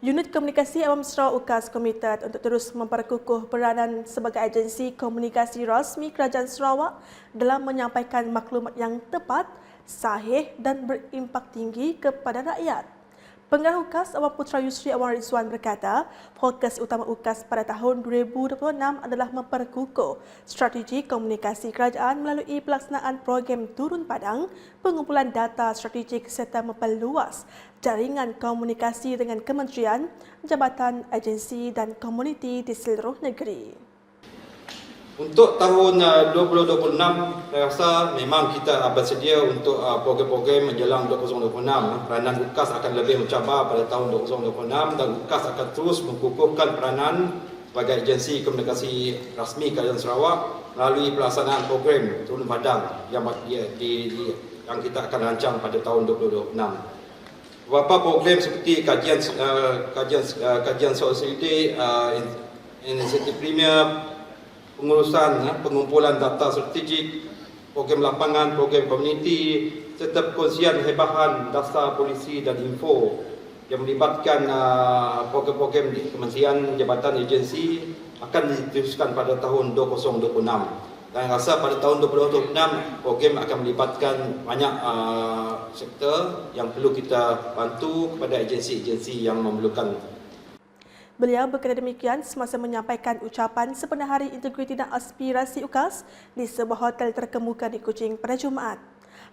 Unit Komunikasi Awam Sarawak UKAS komited untuk terus memperkukuh peranan sebagai agensi komunikasi rasmi Kerajaan Sarawak dalam menyampaikan maklumat yang tepat, sahih dan berimpak tinggi kepada rakyat. Pengarah UKAS Awam Putra Yusri Awang Rizwan berkata, fokus utama UKAS pada tahun 2026 adalah memperkukuh strategi komunikasi kerajaan melalui pelaksanaan program Turun Padang, pengumpulan data strategik serta memperluas jaringan komunikasi dengan kementerian, jabatan, agensi dan komuniti di seluruh negeri. Untuk tahun uh, 2026, saya rasa memang kita bersedia untuk uh, program-program menjelang 2026. Peranan UKAS akan lebih mencabar pada tahun 2026 dan UKAS akan terus mengukuhkan peranan sebagai agensi komunikasi rasmi Kerajaan Sarawak melalui pelaksanaan program turun padang yang, di, di, di, yang kita akan rancang pada tahun 2026. Beberapa program seperti kajian uh, kajian uh, kajian sosialiti, uh, inisiatif premier, pengurusan ya, pengumpulan data strategik, program lapangan, program komuniti, serta perkongsian hebahan dasar polisi dan info yang melibatkan uh, program-program di kementerian, jabatan, agensi akan diteruskan pada tahun 2026. Dan rasa pada tahun 2026 program akan melibatkan banyak uh, sektor yang perlu kita bantu kepada agensi-agensi yang memerlukan Beliau berkata demikian semasa menyampaikan ucapan sepenuh hari integriti dan aspirasi UKAS di sebuah hotel terkemuka di Kuching pada Jumaat.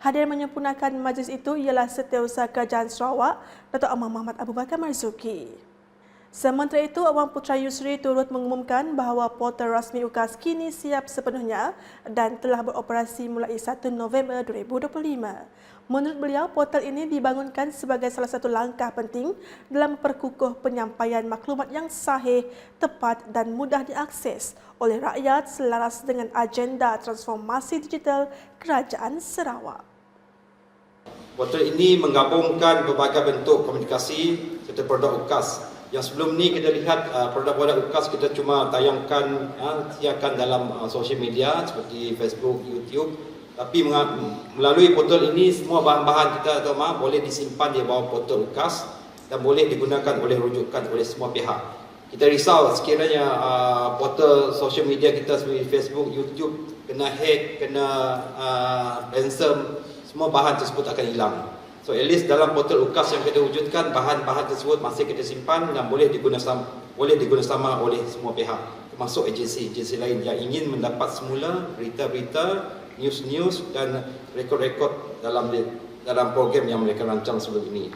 Hadir menyempurnakan majlis itu ialah Setiausaha Kerajaan Sarawak, Datuk Amang Muhammad Abu Bakar Marzuki. Sementara itu, Awang Putra Yusri turut mengumumkan bahawa portal rasmi UKAS kini siap sepenuhnya dan telah beroperasi mulai 1 November 2025. Menurut beliau, portal ini dibangunkan sebagai salah satu langkah penting dalam perkukuh penyampaian maklumat yang sahih, tepat dan mudah diakses oleh rakyat selaras dengan agenda transformasi digital Kerajaan Sarawak. Portal ini menggabungkan berbagai bentuk komunikasi serta produk UKAS yang sebelum ni kita lihat uh, produk-produk UKAS kita cuma tayangkan uh, siarkan dalam uh, social media seperti Facebook, YouTube tapi melalui portal ini semua bahan-bahan kita atau mah boleh disimpan di bawah portal UKAS dan boleh digunakan oleh rujukan oleh semua pihak. Kita risau sekiranya uh, portal social media kita seperti Facebook, YouTube kena hack, kena uh, ransom, semua bahan tersebut akan hilang. So at least dalam portal UKAS yang kita wujudkan bahan-bahan tersebut masih kita simpan dan boleh digunakan boleh digunakan oleh semua pihak termasuk agensi-agensi lain yang ingin mendapat semula berita-berita news-news dan rekod-rekod dalam dalam program yang mereka rancang sebelum ini.